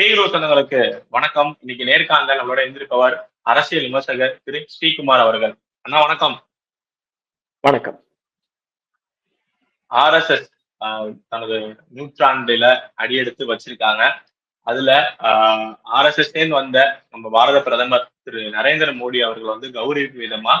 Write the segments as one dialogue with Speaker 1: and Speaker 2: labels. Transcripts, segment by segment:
Speaker 1: பேகுரு சொந்தங்களுக்கு வணக்கம். இன்னைக்கு நேர்காணல நம்மளோட இருந்திருப்பவர் அரசியல் விமர்சகர் திரு ஸ்ரீகுமார் அவர்கள். அண்ணா வணக்கம்.
Speaker 2: வணக்கம்.
Speaker 1: ஆர்எஸ்எஸ் தனது நூற்றாண்டுல அடியெடுத்து வச்சிருக்காங்க. அதுல ஆர்எஸ்எஸ் வந்த நம்ம பாரத பிரதமர் திரு நரேந்திர மோடி அவர்கள் வந்து கௌரவிக்கும் விதமா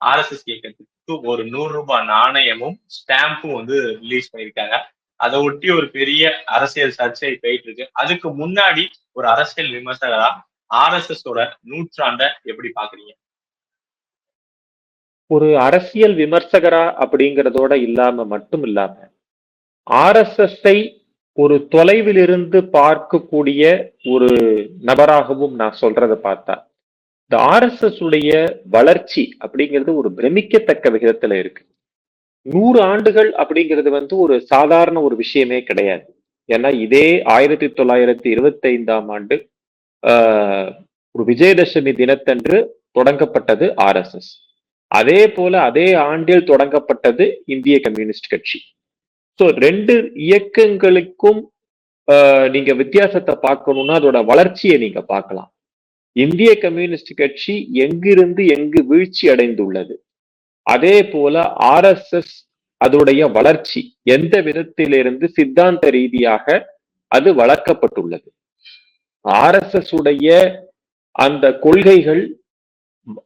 Speaker 1: ஆர்எஸ்எஸ் இயக்கத்துக்கு ஒரு நூறு ரூபாய் நாணயமும் ஸ்டாம்பும் வந்து ரிலீஸ் பண்ணியிருக்காங்க. அதை ஒட்டி ஒரு பெரிய அரசியல் சர்ச்சை போயிட்டு இருக்கு. அதுக்கு முன்னாடி ஒரு அரசியல் விமர்சகரா ஆர்எஸ்எஸ் ஓட நூற்றாண்ட எப்படி பாக்குறீங்க?
Speaker 2: ஒரு அரசியல் விமர்சகரா அப்படிங்கிறதோட இல்லாம மட்டும் இல்லாம ஆர்எஸ்எஸ்ஐ ஒரு தொலைவில் இருந்து பார்க்கக்கூடிய ஒரு நபராகவும் நான் சொல்றதை பார்த்தா இந்த ஆர்எஸ்எஸ் உடைய வளர்ச்சி அப்படிங்கிறது ஒரு பிரமிக்கத்தக்க விகிதத்துல இருக்கு. நூறு ஆண்டுகள் அப்படிங்கிறது வந்து ஒரு சாதாரண ஒரு விஷயமே கிடையாது. ஏன்னா இதே ஆயிரத்தி தொள்ளாயிரத்தி இருபத்தி ஐந்தாம் ஆண்டு ஒரு விஜயதசமி தினத்தன்று தொடங்கப்பட்டது ஆர்எஸ்எஸ் அதே போல அதே ஆண்டில் தொடங்கப்பட்டது இந்திய கம்யூனிஸ்ட் கட்சி. ஸோ ரெண்டு இயக்கங்களுக்கும் நீங்க வித்தியாசத்தை பார்க்கணும்னா அதோட வளர்ச்சியை நீங்க பார்க்கலாம். இந்திய கம்யூனிஸ்ட் கட்சி எங்கிருந்து எங்கு வீழ்ச்சி அடைந்துள்ளது? அதே போல ஆர்எஸ்எஸ் அதோடைய வளர்ச்சி எந்த விதத்திலிருந்து சித்தாந்த ரீதியாக அது வளர்க்கப்பட்டுள்ளது. ஆர்எஸ்எஸ் உடைய அந்த கொள்கைகள்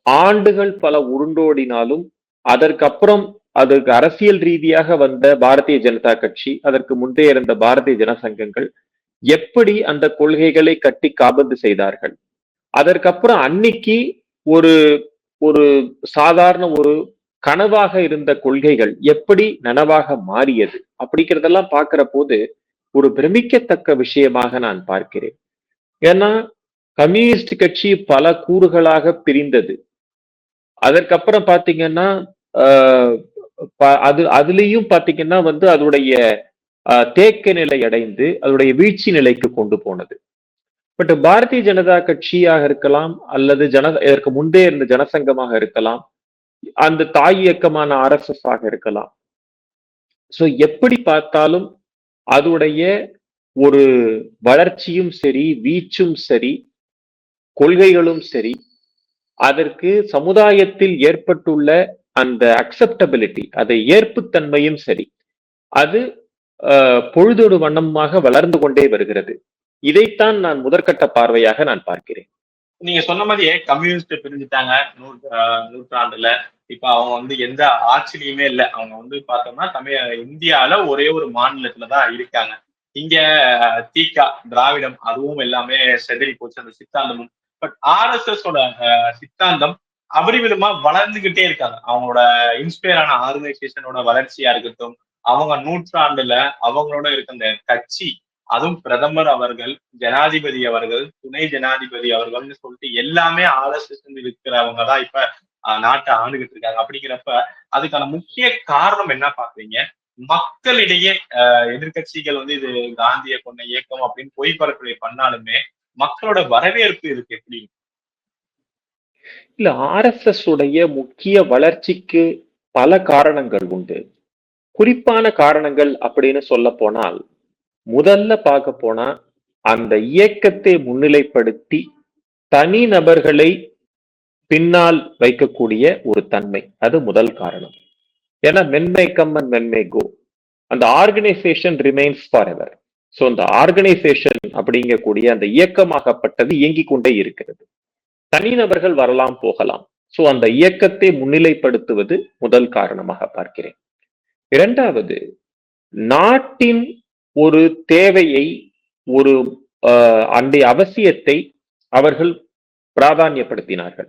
Speaker 2: ஆண்டுகள் பல உருண்டோடினாலும் அதற்கப்புறம் அதற்கு அரசியல் ரீதியாக வந்த பாரதிய ஜனதா கட்சி அதற்கு முந்தைய இருந்த பாரதிய ஜனசங்கங்கள் எப்படி அந்த கொள்கைகளை கட்டி காபந்து செய்தார்கள். அதற்கப்புறம் அன்னைக்கு ஒரு ஒரு சாதாரண ஒரு கனவாக இருந்த கொள்கைகள் எப்படி நனவாக மாறியது அப்படிங்கிறதெல்லாம் பார்க்கிற போது ஒரு பிரமிக்கத்தக்க விஷயமாக நான் பார்க்கிறேன். ஏன்னா கம்யூனிஸ்ட் கட்சி பல கூறுகளாக பிரிந்தது. அதற்கப்புறம் பாத்தீங்கன்னா அது அதுலேயும் பாத்தீங்கன்னா வந்து அதோடைய தேக்க நிலை அடைந்து அதோடைய வீழ்ச்சி நிலைக்கு கொண்டு போனது. பட் பாரதிய ஜனதா கட்சியாக இருக்கலாம் அல்லது ஜன இதற்கு முன்பே இருந்த ஜனசங்கமாக இருக்கலாம் அந்த தாய் இயக்கமான ஆர்எஸ்எஸ் ஆக இருக்கலாம். ஸோ எப்படி பார்த்தாலும் அதோடைய ஒரு வளர்ச்சியும் சரி வீச்சும் சரி கொள்கைகளும் சரி அதற்கு சமுதாயத்தில் ஏற்பட்டுள்ள அந்த அக்செப்டபிலிட்டி அதை ஏற்புத்தன்மையும் சரி அது பொழுதொடு வண்ணமாக வளர்ந்து கொண்டே வருகிறது. இதைத்தான் நான் முதற்கட்ட பார்வையாக நான் பார்க்கிறேன்.
Speaker 1: நீங்க சொன்ன மாதிரியே கம்யூனிஸ்ட் பிரிஞ்சுட்டாங்க. நூற்றாண்டுல. இப்ப அவங்க வந்து எந்த ஆட்சிலையுமே இல்லை. அவங்க வந்து பார்த்தோம்னா தமிழ் இந்தியால ஒரே ஒரு மாநிலத்துலதான் இருக்காங்க. இங்க தீகா திராவிடம் அதுவும் எல்லாமே செதறி போச்சு. அந்த சித்தாந்தமும். பட் ஆர்எஸ்எஸ் ஓட சித்தாந்தம் அபரிவிதமா வளர்ந்துகிட்டே இருக்காங்க. அவங்களோட இன்ஸ்பயர் ஆன ஆர்கனைசேஷனோட வளர்ச்சியா இருக்கட்டும் அவங்க நூற்றாண்டுல அவங்களோட இருக்க அந்த கட்சி அதுவும் பிரதமர் அவர்கள் ஜனாதிபதி அவர்கள் துணை ஜனாதிபதி அவர்கள்னு சொல்லிட்டு எல்லாமே ஆலோசிச்சு இருக்கிறவங்க தான் இப்ப நாட்டை ஆண்டுகிட்டு இருக்காங்க. அப்படிங்கிறப்ப அதுக்கான முக்கிய காரணம் என்ன பாக்குறீங்க? மக்களிடையே எதிர்கட்சிகள் வந்து இது காந்திய கொண்ட இயக்கம் அப்படின்னு பொய் பரப்புரை பண்ணாலுமே மக்களோட வரவேற்பு இதுக்கு எப்படி
Speaker 2: இல்ல ஆர்எஸ்எஸ் உடைய முக்கிய வளர்ச்சிக்கு பல காரணங்கள் உண்டு. குறிப்பான காரணங்கள் அப்படின்னு சொல்ல போனால் முதல்ல பார்க்க போனா அந்த இயக்கத்தை முன்னிலைப்படுத்தி தனி நபர்களை பின்னால் வைக்கக்கூடிய ஒரு தன்மை. அது முதல் காரணம். ஏன்னா மென்மை கம்மன் மென்மை கோ. அந்த organisation remains for ever so அந்த ஆர்கனைசேஷன் அப்படிங்கக்கூடிய அந்த இயக்கமாகப்பட்டது இயங்கிக் கொண்டே இருக்கிறது. தனிநபர்கள் வரலாம் போகலாம். ஸோ அந்த இயக்கத்தை முன்னிலைப்படுத்துவது முதல் காரணமாக பார்க்கிறேன். இரண்டாவது நாட்டின் ஒரு தேவையை ஒரு அன்றைய அவசியத்தை அவர்கள் பிராதானியப்படுத்தினார்கள்.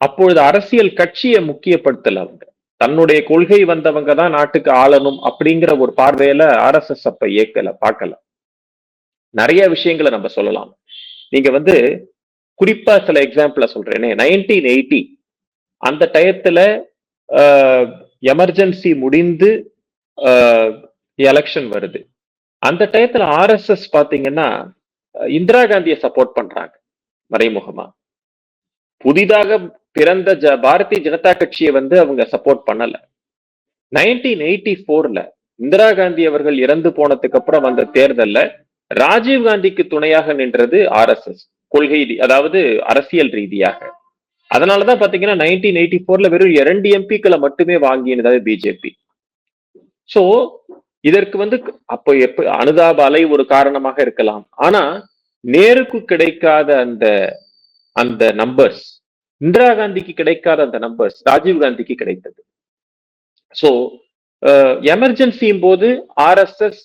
Speaker 2: அப்பொழுது அரசியல் கட்சியை முக்கியப்படுத்தல அவங்க. தன்னுடைய கொள்கை வந்தவங்க தான் நாட்டுக்கு ஆளணும் அப்படிங்கிற ஒரு பார்வையில ஆர்எஸ்எஸ் அப்ப இயக்கல பார்க்கல. நிறைய விஷயங்களை நம்ம சொல்லலாம். நீங்க வந்து குறிப்பா சில எக்ஸாம்பிள சொல்றேனே. நைன்டீன் எயிட்டி அந்த டயத்துல எமர்ஜென்சி முடிந்து எலெக்ஷன் வருது. அந்த டயத்துல ஆர்எஸ்எஸ் பாத்தீங்கன்னா இந்திரா காந்தியை சப்போர்ட் பண்றாங்க மறைமுகமா. புதிதாக பிறந்த ஜ பாரதிய ஜனதா கட்சியை வந்து அவங்க சப்போர்ட் பண்ணல. நைன்டீன் எயிட்டி ஃபோர்ல இந்திரா காந்தி அவர்கள் இறந்து போனதுக்கு அப்புறம் வந்த தேர்தல்ல ராஜீவ் காந்திக்கு துணையாக நின்றது ஆர்எஸ்எஸ் கொள்கை அதாவது அரசியல் ரீதியாக. அதனாலதான் பாத்தீங்கன்னா நைன்டீன் எயிட்டி போர்ல வெறும் இரண்டு எம்பிக்களை மட்டுமே வாங்கினது பிஜேபி சோ இதற்கு வந்து அப்போ எப்ப அனுதாப அலை ஒரு காரணமாக இருக்கலாம். ஆனா நேருக்கு கிடைக்காத அந்த அந்த நம்பர்ஸ் இந்திரா காந்திக்கு கிடைக்காத அந்த நம்பர்ஸ் ராஜீவ் காந்திக்கு கிடைத்தது. சோ எமர்ஜென்சியும் போது ஆர்எஸ்எஸ்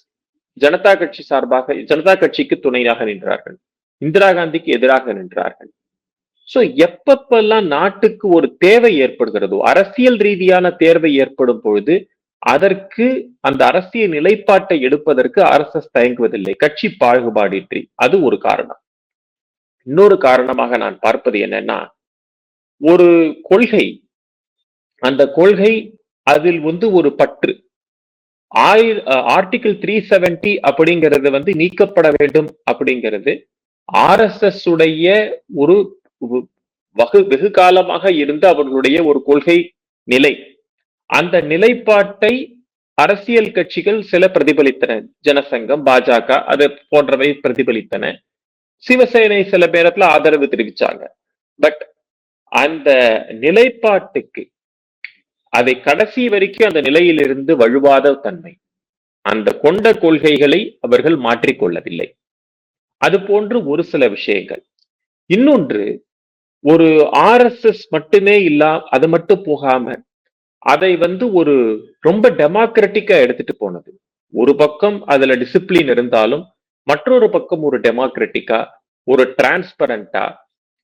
Speaker 2: ஜனதா கட்சி சார்பாக ஜனதா கட்சிக்கு துணையாக நின்றார்கள். இந்திரா காந்திக்கு எதிராக நின்றார்கள். சோ எப்பப்பெல்லாம் நாட்டுக்கு ஒரு தேவை ஏற்படுகிறதோ அரசியல் ரீதியான தேர்வை ஏற்படும் பொழுது அதற்கு அந்த அரசியல் நிலைப்பாட்டை எடுப்பதற்கு ஆர்எஸ்எஸ் தயங்குவதில்லை. கட்சி பாகுபாடின்றி. அது ஒரு காரணம். இன்னொரு காரணமாக நான் பார்ப்பது என்னன்னா ஒரு கொள்கை. அந்த கொள்கை அதில் வந்து ஒரு பற்று. ஆயிர ஆர்டிகிள் த்ரீ செவன்டி அப்படிங்கிறது வந்து நீக்கப்பட வேண்டும் அப்படிங்கிறது ஆர்எஸ்எஸ் உடைய ஒரு ஒரு வகு வெகு காலமாக இருந்த அவர்களுடைய ஒரு கொள்கை நிலை. அந்த நிலைப்பாட்டை அரசியல் கட்சிகள் சில பிரதிபலித்தன. ஜனசங்கம் பாஜக அது போன்றவை பிரதிபலித்தன. சிவசேனை சில பேரத்துல ஆதரவு தெரிவிச்சாங்க. பட் அந்த நிலைப்பாட்டுக்கு அதை கடைசி வரைக்கும் அந்த நிலையிலிருந்து வழுவாத தன்மை அந்த கொண்ட கொள்கைகளை அவர்கள் மாற்றிக்கொள்ளவில்லை. அது போன்று ஒரு சில விஷயங்கள். இன்னொன்று ஒரு ஆர்எஸ்எஸ் மட்டுமே இல்லா அது மட்டும் போகாம அதை வந்து ஒரு ரொம்ப டெமோக்ராட்டிக்கா எடுத்துட்டு போனது. ஒரு பக்கம் அதுல டிசிப்ளின் இருந்தாலும் மற்றொரு பக்கம் ஒரு டெமோக்ராட்டிக்கா ஒரு டிரான்ஸ்பரண்டா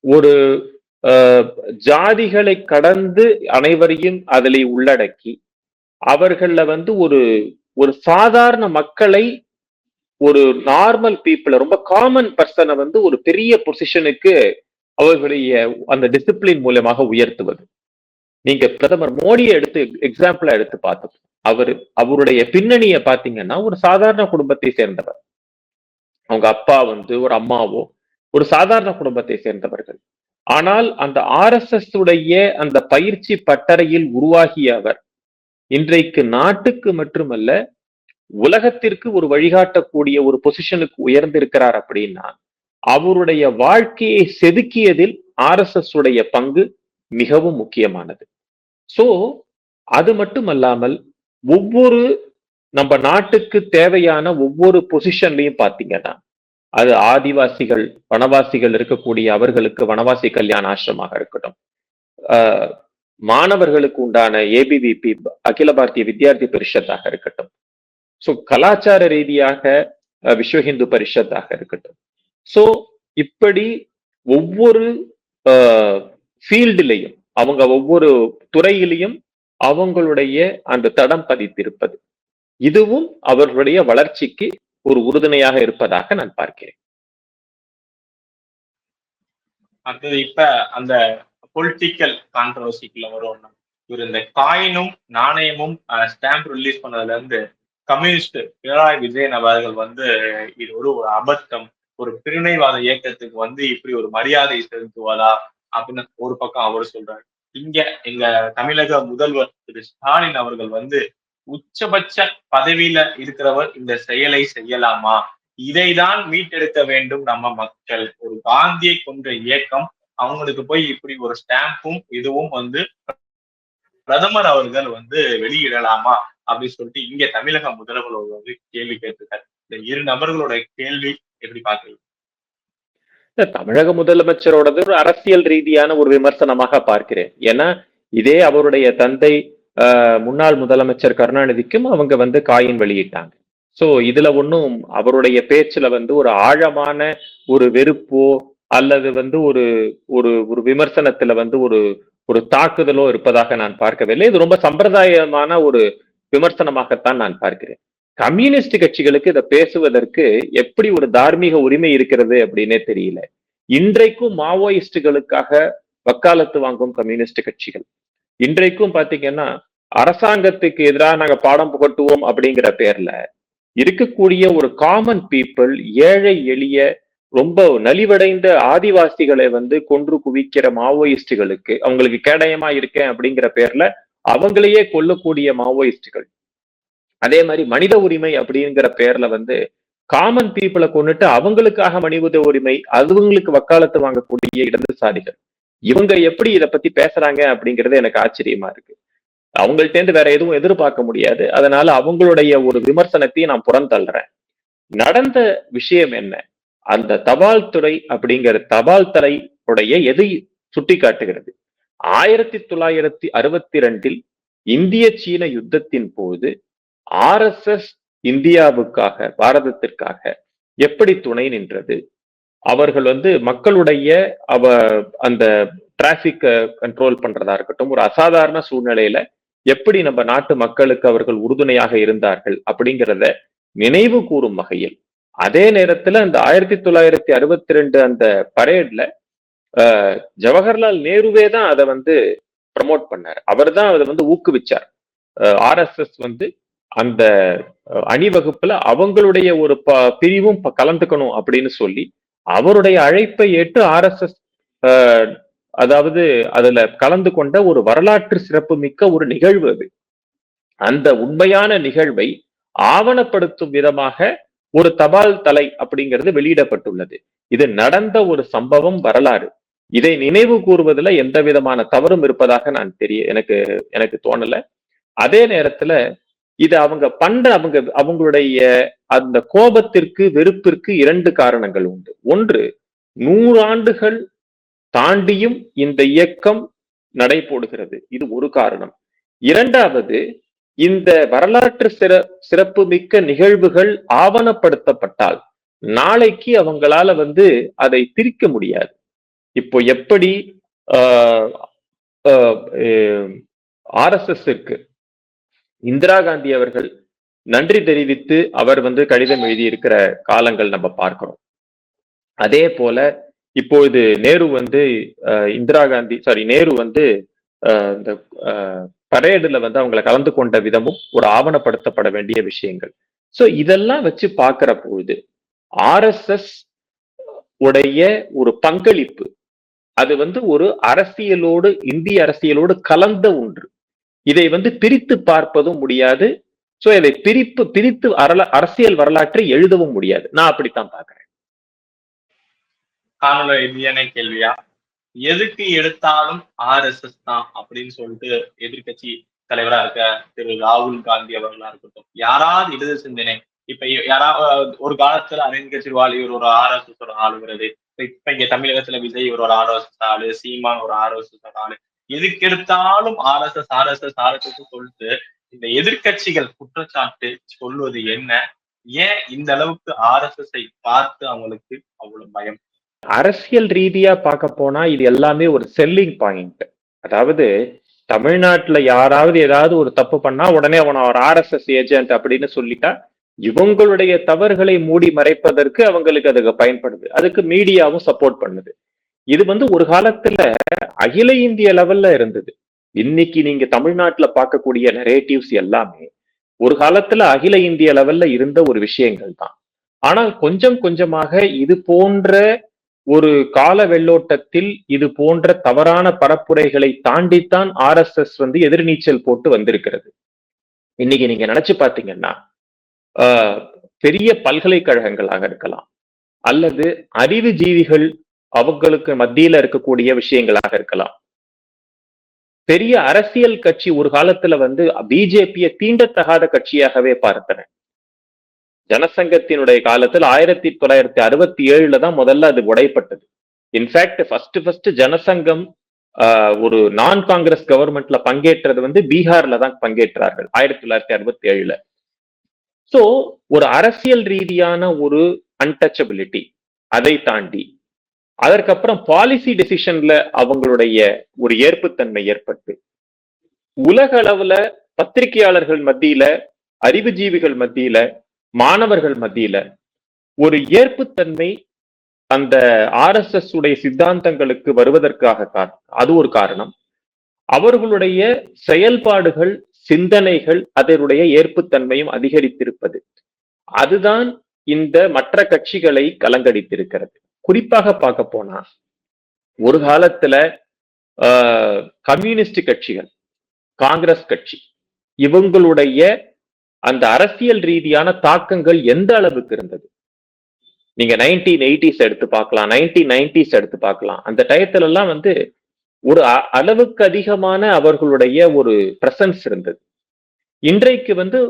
Speaker 2: ஒரு ஜாதிகளை கடந்து அனைவரையும் அதில் உள்ளடக்கி அவர்கள வந்து ஒரு ஒரு சாதாரண மக்களை ஒரு நார்மல் பீப்புளை ரொம்ப காமன் பர்சனை வந்து ஒரு பெரிய பொசிஷனுக்கு அவர்களுடைய அந்த டிசிப்ளின் மூலமாக உயர்த்துவது. நீங்க பிரதமர் மோடியை எடுத்து எக்ஸாம்பிளா எடுத்து பார்த்தோம் அவர் அவருடைய பின்னணியை பாத்தீங்கன்னா ஒரு சாதாரண குடும்பத்தை சேர்ந்தவர். அவங்க அப்பா வந்து ஒரு அம்மாவோ ஒரு சாதாரண குடும்பத்தை சேர்ந்தவர்கள். ஆனால் அந்த ஆர்எஸ்எஸ் உடைய அந்த பயிற்சி பட்டறையில் உருவாகிய அவர் இன்றைக்கு நாட்டுக்கு மட்டுமல்ல உலகத்திற்கு ஒரு வழிகாட்டக்கூடிய ஒரு பொசிஷனுக்கு உயர்ந்திருக்கிறார் அப்படின்னா அவருடைய வாழ்க்கையை செதுக்கியதில் ஆர்எஸ்எஸ் உடைய பங்கு மிகவும் முக்கியமானது. சோ அது மட்டுமல்லாமல் ஒவ்வொரு நம்ம நாட்டுக்கு தேவையான ஒவ்வொரு பொசிஷன்லயும் பார்த்தீங்கன்னா அது ஆதிவாசிகள் வனவாசிகள் இருக்கக்கூடிய அவர்களுக்கு வனவாசி கல்யாண ஆசிரமாக இருக்கட்டும். ஆஹ் மாணவர்களுக்கு உண்டான ஏபிவிபி அகில பாரதிய வித்யார்த்தி பரிஷத்தாக இருக்கட்டும். ஸோ கலாச்சார ரீதியாக விஸ்வ ஹிந்து பரிஷத்தாக இருக்கட்டும். ஸோ இப்படி ஒவ்வொரு ஃபீல்டிலையும் அவங்க ஒவ்வொரு துறையிலையும் அவங்களுடைய அந்த தடம் பதித்திருப்பது. இதுவும் அவர்களுடைய வளர்ச்சிக்கு ஒரு உறுதுணையாக இருப்பதாக நான் பார்க்கிறேன்.
Speaker 1: அடுத்தது இப்ப அந்த பொலிட்டிக்கல் கான்ட்ரவர்சிக்குள்ள வருவோம்னா இவர் இந்த காயினும் நாணயமும் ஸ்டாம்ப் ரிலீஸ் பண்ணதுல இருந்து கம்யூனிஸ்ட் பினராயி விஜயன் அவர்கள் வந்து இது ஒரு ஒரு அபத்தம் ஒரு பிரிவினைவாத இயக்கத்துக்கு வந்து இப்படி ஒரு மரியாதை செலுத்துவதா அப்படின்னு ஒரு பக்கம் அவர் சொல்றாரு. இங்க எங்க தமிழக முதல்வர் திரு ஸ்டாலின் அவர்கள் வந்து உச்சபட்ச பதவியில இருக்கிறவர் இந்த செயலை செய்யலாமா? இதைதான் மீட்டெடுக்க வேண்டும் நம்ம மக்கள். ஒரு காந்தியை கொன்ற இயக்கம் அவங்களுக்கு போய் இப்படி ஒரு ஸ்டாம்பும் இதுவும் வந்து பிரதமர் அவர்கள் வந்து வெளியிடலாமா? அப்படின்னு சொல்லிட்டு இங்க தமிழக முதல்வர் வந்து கேள்வி கேட்டிருக்காரு. இந்த இரு நபர்களோட கேள்வி எப்படி பாக்குறீங்க
Speaker 2: தமிழக முதலமைச்சரோடது ஒரு அரசியல் ரீதியான ஒரு விமர்சனமாக பார்க்கிறேன். ஏன்னா இதே அவருடைய தந்தை ஆஹ், முன்னாள் முதலமைச்சர் கருணாநிதிக்கும் அவங்க வந்து காயின் வெளியிட்டாங்க. சோ இதுல ஒன்றும் அவருடைய பேச்சுல வந்து ஒரு ஆழமான ஒரு வெறுப்போ அல்லது வந்து ஒரு ஒரு ஒரு விமர்சனத்துல வந்து ஒரு ஒரு தாக்குதலோ இருப்பதாக நான் பார்க்கவில்லை. இது ரொம்ப சம்பிரதாயமான ஒரு விமர்சனமாகத்தான் நான் பார்க்கிறேன். கம்யூனிஸ்ட் கட்சிகளுக்கு இதை பேசுவதற்கு எப்படி ஒரு தார்மீக உரிமை இருக்கிறது அப்படின்னே தெரியல. இன்றைக்கும் மாவோயிஸ்டுகளுக்காக வக்காலத்து வாங்கும் கம்யூனிஸ்ட் கட்சிகள். இன்றைக்கும் பாத்தீங்கன்னா அரசாங்கத்துக்கு எதிராக நாங்க பாடம் புகட்டுவோம் அப்படிங்கிற பேர்ல இருக்கக்கூடிய ஒரு காமன் பீப்புள் ஏழை எளிய ரொம்ப நலிவடைந்த ஆதிவாசிகளை வந்து கொன்று குவிக்கிற மாவோயிஸ்டுகளுக்கு அவங்களுக்கு கேடயமா இருக்கேன் அப்படிங்கிற பேர்ல அவங்களையே கொல்லக்கூடிய மாவோயிஸ்டுகள். அதே மாதிரி மனித உரிமை அப்படிங்கிற பேர்ல வந்து காமன் பீப்புளை கொண்டுட்டு அவங்களுக்காக மனித உரிமை அதுவங்களுக்கு வக்காலத்து வாங்கக்கூடிய இடதுசாரிகள். இவங்க எப்படி இத பத்தி பேசுறாங்க அப்படிங்கிறது எனக்கு ஆச்சரியமா இருக்கு. அவங்கள்ட்ட இருந்து வேற எதுவும் எதிர்பார்க்க முடியாது. அதனால அவங்களுடைய ஒரு விமர்சனத்தையும் நான் புறந்தள்ளுறேன் நடந்த விஷயம் என்ன? அந்த தபால் துறை அப்படிங்கிற தபால் தலை உடைய எதை சுட்டி காட்டுகிறது ஆயிரத்தி தொள்ளாயிரத்தி அறுபத்தி ரெண்டில் இந்திய சீன யுத்தத்தின் போது ஆர்எஸ்எஸ் இந்தியாவுக்காக பாரதத்திற்காக எப்படி துணை நின்றது? அவர்கள் வந்து மக்களுடைய அவ அந்த டிராபிக் கண்ட்ரோல் பண்றதா இருக்கட்டும் ஒரு அசாதாரண சூழ்நிலையில எப்படி நம்ம நாட்டு மக்களுக்கு அவர்கள் உறுதுணையாக இருந்தார்கள் அப்படிங்கிறத நினைவு கூறும் வகையில் அதே நேரத்துல அந்த ஆயிரத்தி தொள்ளாயிரத்தி அறுபத்தி ரெண்டு அந்த பரேட்ல ஜவஹர்லால் நேருவே தான் அதை வந்து ப்ரமோட் பண்ணார். அவர் தான் அதை வந்து ஊக்குவிச்சார். ஆர்எஸ்எஸ் வந்து அந்த அணிவகுப்புல அவங்களுடைய ஒரு ப பிரிவும் கலந்துக்கணும் அப்படின்னு சொல்லி அவருடைய அழைப்பை ஏற்று ஆர்எஸ்எஸ் அதாவது அதுல கலந்து கொண்ட ஒரு வரலாற்று சிறப்பு மிக்க ஒரு நிகழ்வு அது. அந்த உண்மையான நிகழ்வை ஆவணப்படுத்தும் விதமாக ஒரு தபால் தலை அப்படிங்கிறது வெளியிடப்பட்டுள்ளது. இது நடந்த ஒரு சம்பவம் வரலாறு. இதை நினைவு கூறுவதில் எந்த விதமான தவறும் இருப்பதாக நான் தெரிய எனக்கு எனக்கு தோணல. அதே நேரத்துல இது அவங்க பண்ற அவங்க அவங்களுடைய அந்த கோபத்திற்கு வெறுப்பிற்கு இரண்டு காரணங்கள் உண்டு. ஒன்று நூறாண்டுகள் தாண்டியும் இந்த இயக்கம் நடைபோடுகிறது. இது ஒரு காரணம். இரண்டாவது இந்த வரலாற்று சிற சிறப்புமிக்க நிகழ்வுகள் ஆவணப்படுத்தப்பட்டால் நாளைக்கு அவங்களால வந்து அதை திரிக்க முடியாது. இப்போ எப்படி ஆர்எஸ்எஸ்க்கு இந்திரா காந்தி அவர்கள் நன்றி தெரிவித்து அவர் வந்து கடிதம் எழுதியிருக்கிற காலங்கள் நம்ம பார்க்கிறோம். அதே போல இப்பொழுது நேரு வந்து இந்திரா காந்தி சாரி நேரு வந்து இந்த பரேடுல வந்து அவங்களை கலந்து கொண்ட விதமும் ஒரு ஆவணப்படுத்தப்பட வேண்டிய விஷயங்கள். சோ இதெல்லாம் வச்சு பார்க்கிற பொழுது ஆர்எஸ்எஸ் உடைய ஒரு பங்களிப்பு அது வந்து ஒரு அரசியலோடு இந்திய அரசியலோடு கலந்த ஒன்று. இதை வந்து பிரித்து பார்ப்பதும் முடியாது. சோ இதை பிரிப்பு பிரித்து அரசியல் வரலாற்றை எழுதவும் முடியாது. நான் அப்படித்தான் பாக்குறேன்
Speaker 1: காணொலி இந்தியன கேள்வியா? எதுக்கு எடுத்தாலும் ஆர் எஸ் எஸ் தான் அப்படின்னு சொல்லிட்டு எதிர்கட்சி தலைவரா இருக்க திரு ராகுல் காந்தி அவர்களா இருக்கட்டும் யாராவது இடது சிந்தனை. இப்ப யாராவது ஒரு காலத்துல அரவிந்த் கெஜ்ரிவால் இவர் ஒரு ஆர் எஸ் எஸ் ஆளுகிறது இப்ப இங்க தமிழகத்துல விஜய் இவர் ஒரு ஆர் எஸ் எஸ் ஆளு சீமான் ஒரு ஆர் எஸ் எஸ் ஆளு எதுக்கெடுத்தாலும் R S S R S S R S S சொல்லிட்டு இந்த எதிர்கட்சிகள் குற்றச்சாட்டு சொல்வது என்ன? ஏன் இந்த அளவுக்கு ஆர் எஸ் எஸ் பார்த்து அவங்களுக்கு அவ்வளவு பயம்?
Speaker 2: அரசியல் ரீதியா பார்க்க போனா இது எல்லாமே ஒரு செல்லிங் பாயிண்ட் அதாவது தமிழ்நாட்டுல யாராவது ஏதாவது ஒரு தப்பு பண்ணா உடனே அவனை ஒரு ஆர்எஸ்எஸ் ஏஜென்ட் அப்படின்னு சொல்லிட்டா இவங்களுடைய தவறுகளை மூடி மறைப்பதற்கு அவங்களுக்கு அதுக்கு பயன்படுது. அதுக்கு மீடியாவும் சப்போர்ட் பண்ணுது. இது வந்து ஒரு காலத்துல அகில இந்திய லெவல்ல இருந்தது. இன்னைக்கு நீங்க தமிழ்நாட்டுல பார்க்கக்கூடிய நெரேட்டிவ்ஸ் எல்லாமே ஒரு காலத்துல அகில இந்திய லெவல்ல இருந்த ஒரு விஷயங்கள் தான். ஆனால் கொஞ்சம் கொஞ்சமாக இது போன்ற ஒரு கால வெள்ளோட்டத்தில் இது போன்ற தவறான பரப்புரைகளை தாண்டித்தான் ஆர் எஸ் எஸ் வந்து எதிர்நீச்சல் போட்டு வந்திருக்கிறது. இன்னைக்கு நீங்க நினைச்சு பாத்தீங்கன்னா பெரிய பல்கலைக்கழகங்களாக இருக்கலாம். அல்லது அறிவுஜீவிகள் அவங்களுக்கு மத்தியில இருக்கக்கூடிய விஷயங்களாக இருக்கலாம். பெரிய அரசியல் கட்சி ஒரு காலத்துல வந்து பிஜேபியை தீண்டத்தகாத கட்சியாகவே பார்த்தன. ஜனசங்கத்தினுடைய காலத்தில் ஆயிரத்தி தொள்ளாயிரத்தி அறுபத்தி ஏழுல தான் முதல்ல அது உடைப்பட்டது. In fact first first Jana Sangh ஒரு நான் காங்கிரஸ் கவர்மெண்ட்ல பங்கேற்றது வந்து பீகார்ல தான் பங்கேற்றார்கள் ஆயிரத்தி தொள்ளாயிரத்தி அறுபத்தி ஏழுல. சோ ஒரு அரசியல் ரீதியான ஒரு அன்டச்சபிலிட்டி அதை தாண்டி அதற்கப்புறம் பாலிசி டெசிஷன்ல அவங்களுடைய ஒரு ஏற்புத்தன்மை ஏற்பட்டு உலக அளவுல பத்திரிகையாளர்கள் மத்தியில அறிவுஜீவிகள் மத்தியில மாணவர்கள் மத்தியில ஒரு ஏற்புத்தன்மை அந்த ஆர் எஸ் எஸ் உடைய சித்தாந்தங்களுக்கு வருவதற்காக காரணம். அது ஒரு காரணம். அவர்களுடைய செயல்பாடுகள் சிந்தனைகள் அதனுடைய ஏற்புத்தன்மையும் அதிகரித்திருப்பது. அதுதான் இந்த மற்ற கட்சிகளை கலங்கடித்திருக்கிறது. குறிப்பாக பார்க்க போனா ஒரு காலத்துல கம்யூனிஸ்ட் கட்சிகள் காங்கிரஸ் கட்சி இவங்களுடைய அந்த அரசியல் ரீதியான தாக்கங்கள் எந்த அளவுக்கு இருந்தது? நீங்க நைன்டீன் எயிட்டிஸ் எடுத்து பார்க்கலாம் நைன்டீன் நைன்டிஸ் எடுத்து பார்க்கலாம். அந்த டயத்துல எல்லாம் வந்து ஒரு அளவுக்கு அதிகமான அவர்களுடைய ஒரு பிரசன்ஸ் இருந்தது. இன்றைக்கு வந்து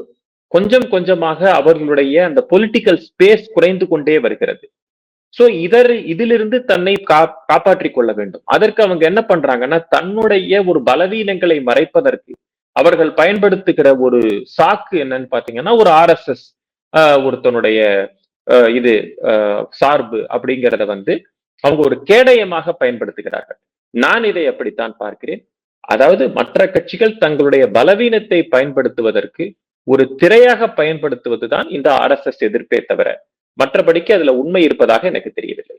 Speaker 2: கொஞ்சம் கொஞ்சமாக அவர்களுடைய அந்த பொலிட்டிக்கல் ஸ்பேஸ் குறைந்து கொண்டே வருகிறது. சோ இதர் இதிலிருந்து தன்னை கா காப்பாற்றிக் கொள்ள வேண்டும். அதற்கு அவங்க என்ன பண்றாங்கன்னா தன்னுடைய ஒரு பலவீனங்களை மறைப்பதற்கு அவர்கள் பயன்படுத்துகிற ஒரு சாக்கு என்னன்னு பாத்தீங்கன்னா ஒரு ஆர்எஸ்எஸ் ஒருத்தனுடைய ஆஹ், இது ஆஹ், சார்பு அப்படிங்கிறத வந்து அவங்க ஒரு கேடயமாக பயன்படுத்துகிறார்கள். நான் இதை அப்படித்தான் பார்க்கிறேன். அதாவது மற்ற கட்சிகள் தங்களுடைய பலவீனத்தை பயன்படுத்துவதற்கு ஒரு திரையாக பயன்படுத்துவதுதான் இந்த ஆர்எஸ்எஸ் எதிர்ப்பே தவிர மற்றபடிக்கு அதுல உண்மை இருப்பதாக எனக்கு தெரியவில்லை.